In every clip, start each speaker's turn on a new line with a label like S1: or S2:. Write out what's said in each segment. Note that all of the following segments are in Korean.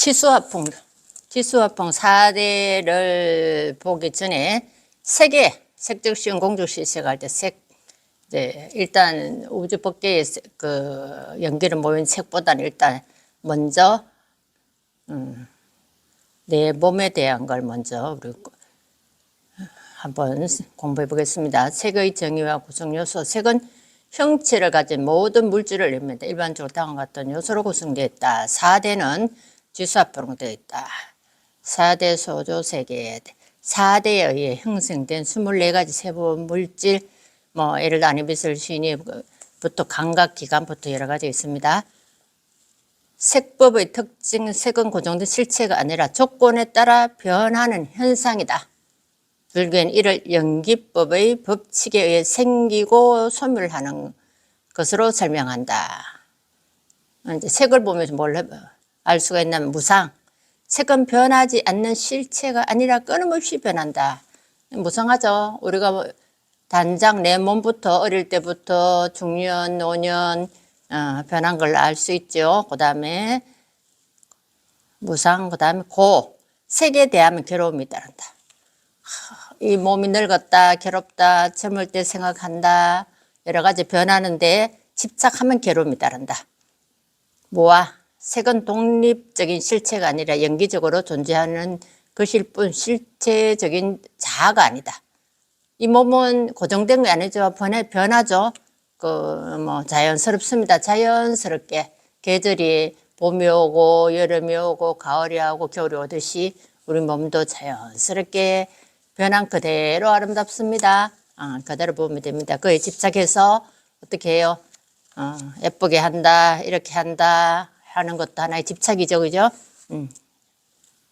S1: 치수화풍, 치수화풍 4대를 보기 전에 색의 색적시운 공적시 시작할 때 색, 네, 일단 우주 법계의 세- 그 연기를 모인 색보다는 일단 먼저 음, 내 몸에 대한 걸 먼저 우리 한번 공부해 보겠습니다. 색의 정의와 구성 요소. 색은 형체를 가진 모든 물질을 의미한다. 일반적으로 다음과 같은 요소로 구성되어 있다. 4대는 지수합으로 되어 있다. 4대 소조 세계 4대에 의해 형성된 24가지 세부 물질 뭐 예를 들어 아니비슬 신이부터 감각 기관부터 여러 가지 있습니다. 색법의 특징 색은 고정된 실체가 아니라 조건에 따라 변하는 현상이다. 불교는 이를 연기법의 법칙에 의해 생기고 소멸하는 것으로 설명한다. 이제 색을 보면서 뭘 알 수가 있냐면 무상. 색은 변하지 않는 실체가 아니라 끊임없이 변한다. 무상하죠. 우리가 뭐 단장 내 몸부터 어릴 때부터 중년, 노년 어, 변한 걸 알 수 있죠. 그 다음에 무상, 그 다음에 고. 색에 대하면 괴로움이 따른다. 이 몸이 늙었다, 괴롭다, 젊을 때 생각한다, 여러 가지 변하는데 집착하면 괴로움이 따른다. 뭐와 색은 독립적인 실체가 아니라 연기적으로 존재하는 것일 뿐 실체적인 자아가 아니다. 이 몸은 고정된 게 아니죠. 변해, 변하죠. 그, 뭐, 자연스럽습니다. 자연스럽게 계절이 봄이 오고, 여름이 오고, 가을이 오고, 겨울이 오듯이 우리 몸도 자연스럽게 변한 그대로 아름답습니다. 어, 그대로 보면 됩니다. 그에 집착해서 어떻게 해요? 어, 예쁘게 한다, 이렇게 한다 하는 것도 하나의 집착이죠, 그죠? 음.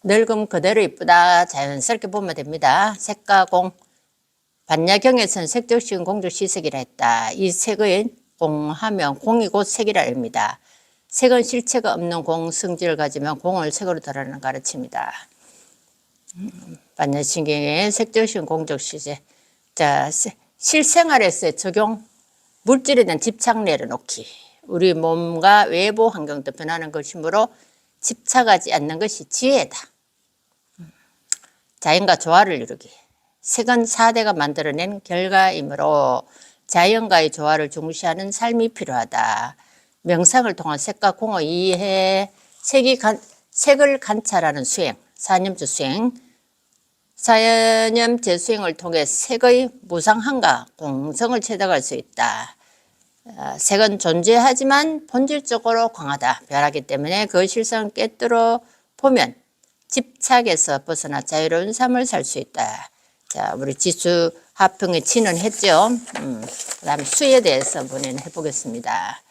S1: 늙음 그대로 이쁘다, 자연스럽게 보면 됩니다. 색가공. 반야경에서는 색적시은 공적시색이라 했다. 이 색의 공하면 공이 곧 색이라 합니다. 색은 실체가 없는 공 성질을 가지면 공을 색으로 드러내는 가르침이다. 반야신경의 색적시은 공적시제. 자, 세- 실생활에서의 적용. 물질에 대한 집착 내려놓기. 우리 몸과 외부 환경도 변하는 것이므로 집착하지 않는 것이 지혜다. 자연과 조화를 이루기. 색은 사대가 만들어낸 결과이므로 자연과의 조화를 중시하는 삶이 필요하다. 명상을 통한 색과 공의 이해, 색이 간, 색을 관찰하는 수행, 사념주 수행, 사념 재수행을 통해 색의 무상함과 공성을 체득할 수 있다. 아, 색은 존재하지만 본질적으로 강하다. 변하기 때문에 그 실성을 깨뜨려 보면 집착에서 벗어나 자유로운 삶을 살 수 있다. 자, 우리 지수 하평에 치는 했죠. 음, 그 다음에 수에 대해서 본인 해보겠습니다.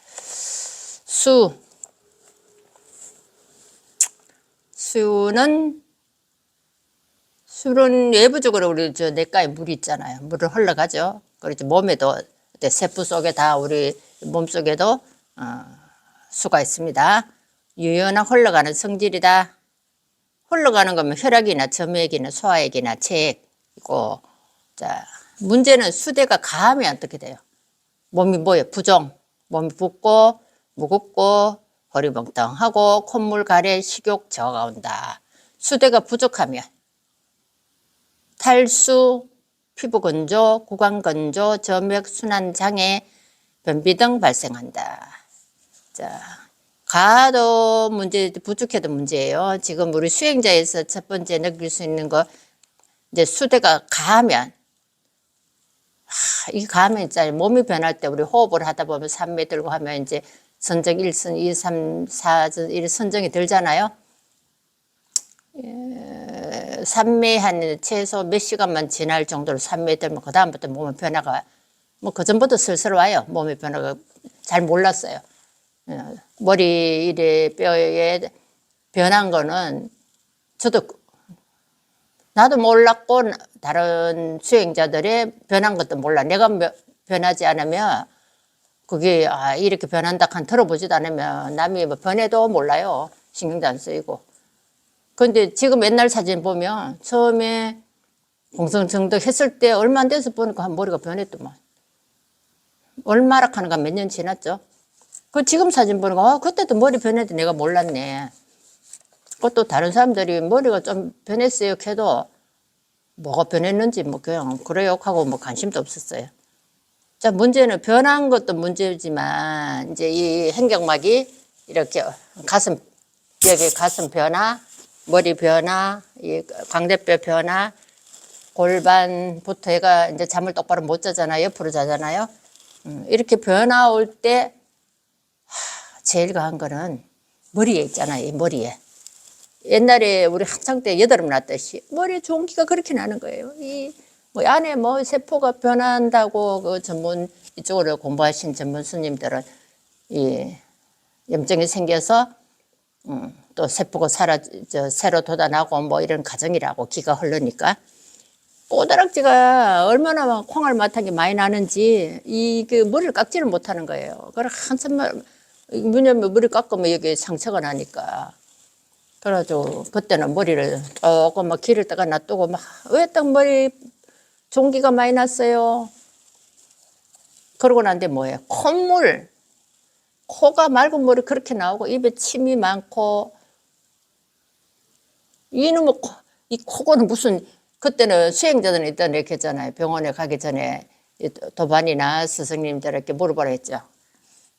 S1: 수. 수는 술은 외부적으로 우리 저 뇌가에 물이 있잖아요. 물을 흘러가죠. 그리고 몸에도 어때, 세포 속에 다 우리 몸 속에도 어, 수가 있습니다. 유연하게 흘러가는 성질이다. 흘러가는 거면 혈액이나 점액이나 소화액이나 체액이고 자 문제는 수대가 가하면 어떻게 돼요? 몸이 뭐예요? 부종. 몸이 붓고 무겁고 허리 멍텅하고 콧물 가래 식욕 저하가 온다. 수대가 부족하면 탈수, 피부 건조, 구강 건조, 점액 순환 장애, 변비 등 발생한다. 자, 가도 문제, 부족해도 문제예요. 지금 우리 수행자에서 첫 번째 느낄 수 있는 거, 이제 수대가 가하면, 하, 이 가하면 있잖아요. 몸이 변할 때 우리 호흡을 하다 보면 산매 들고 하면 이제 선정 1선, 2, 3, 4, 1 선정이 들잖아요. 산매 한 최소 몇 시간만 지날 정도로 산매 들면 그 다음부터 몸의 변화가 뭐 그 전부터 슬슬 와요. 몸의 변화가 잘 몰랐어요. 어, 머리 이래 뼈에 변한 거는 저도 나도 몰랐고 다른 수행자들의 변한 것도 몰라. 내가 며- 변하지 않으면 그게 아 이렇게 변한다 한 들어보지도 않으면 남이 뭐 변해도 몰라요. 신경도 안 쓰이고. 근데 지금 옛날 사진 보면 처음에 공성정득 했을 때 얼마 안 돼서 보니까 한 머리가 변했더만. 얼마나 하는가 몇 년 지났죠? 그 지금 사진 보니까 아, 그때도 머리 변했는데 내가 몰랐네. 그것도 다른 사람들이 머리가 좀 변했어요 해도 뭐가 변했는지 뭐 그냥 그래요 하고 뭐 관심도 없었어요. 자 문제는 변한 것도 문제지만 이제 이 행경막이 이렇게 가슴 여기 가슴 변화, 머리 변화, 이 광대뼈 변화, 골반부터 얘가 이제 잠을 똑바로 못 자잖아요. 옆으로 자잖아요. 음, 이렇게 변화 올때 제일 강한 거는 머리에 있잖아요. 이 머리에. 옛날에 우리 학창 때 여드름 났듯이 머리에 종기가 그렇게 나는 거예요. 이 뭐 안에 뭐 세포가 변한다고 그 전문 이쪽으로 공부하신 전문 스님들은 이 염증이 생겨서 음, 또 세포가 사라 저 새로 돋아나고 뭐 이런 과정이라고 기가 흐르니까 꼬다락지가 얼마나 막 콩알마탕이 많이 나는지 이그 머리를 깎지를 못하는 거예요. 그래 한참 왜냐면 머리 깎으면 여기 상처가 나니까. 그래가지고 그때는 머리를 조금 막 기를 다가 놔두고 막 왜 딱 머리 종기가 많이 났어요. 그러고 난 뒤에 뭐예요? 콧물. 코가 맑은 물이 그렇게 나오고 입에 침이 많고 이놈의 코, 이 코고는 무슨 그때는 수행자들 있다 이렇게 했잖아요. 병원에 가기 전에 이 도반이나 스승님들에게 물어보라 했죠.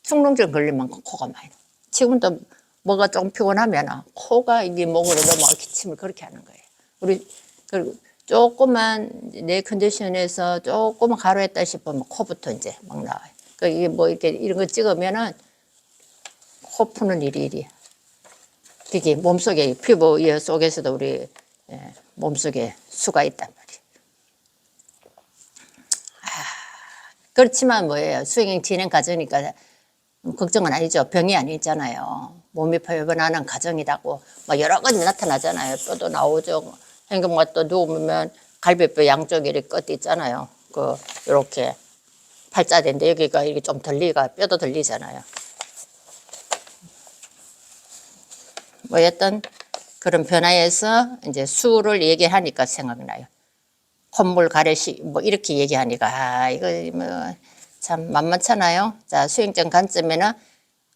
S1: 충농증 걸리면 코가 많이 나. 지금 또 뭐가 조금 피곤하면 코가 이게 목으로 넘어가 기침을 그렇게 하는 거예요. 우리 그리고 조금만 내 컨디션에서 조금만 가로했다 싶으면 코부터 이제 막 나와요. 그 이게 뭐 이렇게 이런 거 찍으면은 코 푸는 일이 일이야. 그게 몸속에 피부 이 속에서도 우리 예, 몸속에 수가 있단 말이에요. 아, 그렇지만 뭐예요? 수행 진행 과정이니까 걱정은 아니죠. 병이 아니잖아요. 몸이 변하는 과정이라고 뭐 여러 가지 나타나잖아요. 뼈도 나오죠. 행동과 또 누우면 갈비뼈 양쪽에 이렇게 끝 있잖아요. 그 이렇게 팔자인데 여기가 이게 좀 들리가 뼈도 들리잖아요. 뭐였던 그런 변화에서 이제 수를 얘기하니까 생각나요. 콧물 가래시 뭐 이렇게 얘기하니까 아 이거 뭐 참 만만찮아요. 자 수행적 관점에는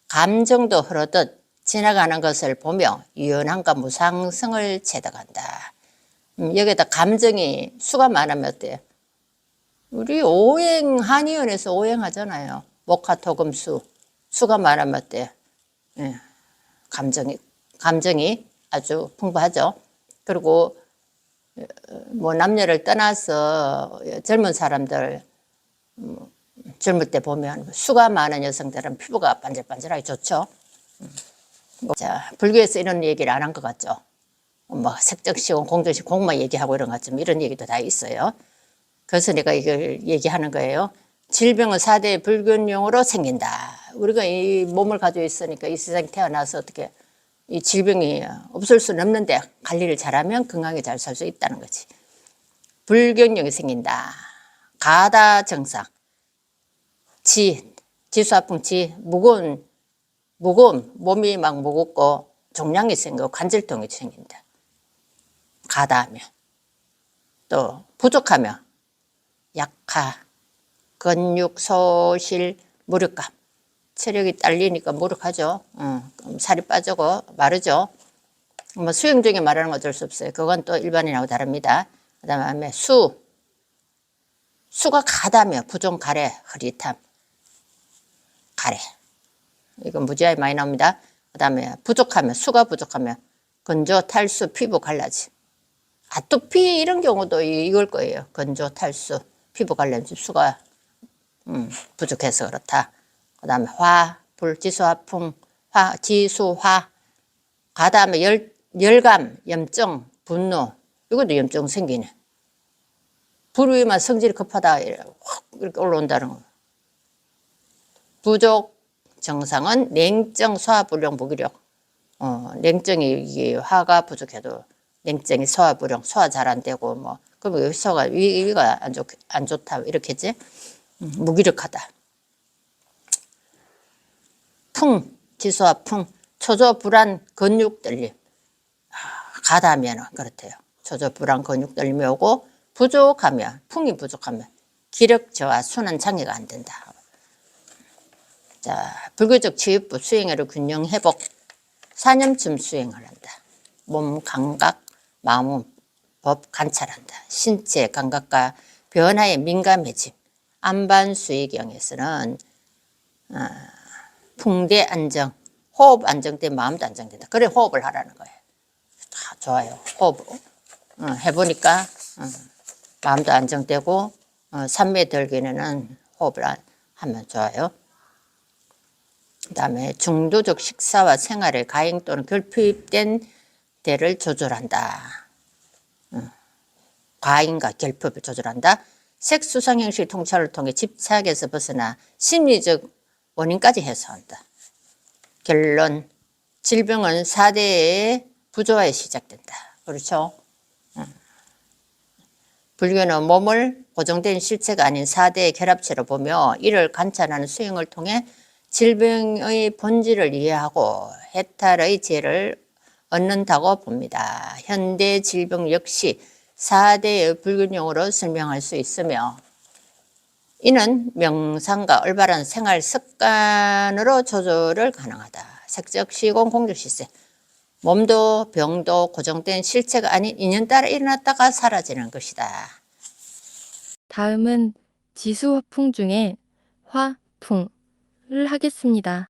S1: 감정도 흐르듯 지나가는 것을 보며 유연함과 무상성을 체득한다. 음, 여기다 감정이 수가 많으면 어때요? 우리 오행 한의원에서 오행하잖아요. 목화토금수 수가 많으면 어때요? 예, 감정이 감정이 아주 풍부하죠. 그리고 어, 뭐 남녀를 떠나서 젊은 사람들 음, 젊을 때 보면 수가 많은 여성들은 피부가 반질반질하게 좋죠. 음. 뭐, 자 불교에서 이런 얘기를 안 한 것 같죠. 뭐 색정시공, 공정시 공만 얘기하고 이런 것 같지만 이런 얘기도 다 있어요. 그래서 내가 이걸 얘기하는 거예요. 질병은 사대 불균형으로 생긴다. 우리가 이 몸을 가지고 있으니까 이 세상에 태어나서 어떻게 이 질병이 없을 수는 없는데 관리를 잘하면 건강하게 잘 살 수 있다는 거지. 불균형이 생긴다. 가다 증상. 지, 지수아풍 지, 무거운, 무거움, 몸이 막 무겁고 종양이 생기고 관절통이 생긴다. 가다 하면. 또 부족하면 약하, 근육 소실, 무력감. 체력이 딸리니까 무력하죠. 응. 그럼 살이 빠지고 마르죠. 뭐 수영 중에 말하는 건 어쩔 수 없어요. 그건 또 일반인하고 다릅니다. 그 다음에 수. 수가 가다며 부종 가래, 흐릿함. 가래. 이건 무지하게 많이 나옵니다. 그 다음에 부족하면, 수가 부족하면 건조, 탈수, 피부 갈라짐. 아토피 이런 경우도 이- 이걸 거예요. 건조, 탈수, 피부 갈라짐, 수가 음, 부족해서 그렇다. 그 다음에 화, 불, 지수, 화 풍, 화, 지수, 화. 그 다음에 열, 열감, 염증, 분노. 이것도 염증 생기네. 불위만 성질이 급하다. 확 이렇게 올라온다는 거. 부족 정상은 냉증, 소화불량, 무기력. 어, 냉증이 이게 화가 부족해도 냉증이 소화불량, 소화 잘 안 되고 뭐 여기 소가 위, 위가 안 좋, 안 좋다 이렇게지. 음, 무기력하다. 풍, 지수와 풍, 초조 불안, 근육 떨림. 아, 가다면 그렇대요. 초조 불안, 근육 떨림이 오고 부족하면, 풍이 부족하면 기력 저하, 순환 장애가 안 된다. 자, 불교적 치유법 수행회로 균형 회복, 사념쯤 수행을 한다. 몸 감각, 마음 법 관찰한다. 신체 감각과 변화에 민감해짐. 안반 수의경에서는 어, 풍대 안정, 호흡 안정된 마음도 안정된다. 그래 호흡을 하라는 거예요. 다 좋아요. 호흡 어, 해보니까 어, 마음도 안정되고 어, 산매 들기에는 호흡을 안- 하면 좋아요. 그 다음에 중도적 식사와 생활에 가행 또는 결핍된 대를 조절한다. 어, 과잉과 결핍을 조절한다. 색수상 형식 통찰을 통해 집착에서 벗어나 심리적 원인까지 해소한다. 결론 질병은 4대의 부조화에 시작된다. 그렇죠? 음. 불교는 몸을 고정된 실체가 아닌 4대의 결합체로 보며 이를 관찰하는 수행을 통해 질병의 본질을 이해하고 해탈의 지혜를 얻는다고 봅니다. 현대 질병 역시 4대의 불균형으로 설명할 수 있으며 이는 명상과 올바른 생활 습관으로 조절을 가능하다. 색적 시공 공적 시세. 몸도 병도 고정된 실체가 아닌 인연 따라 일어났다가 사라지는 것이다.
S2: 다음은 지수 화풍 중에 화풍을 하겠습니다.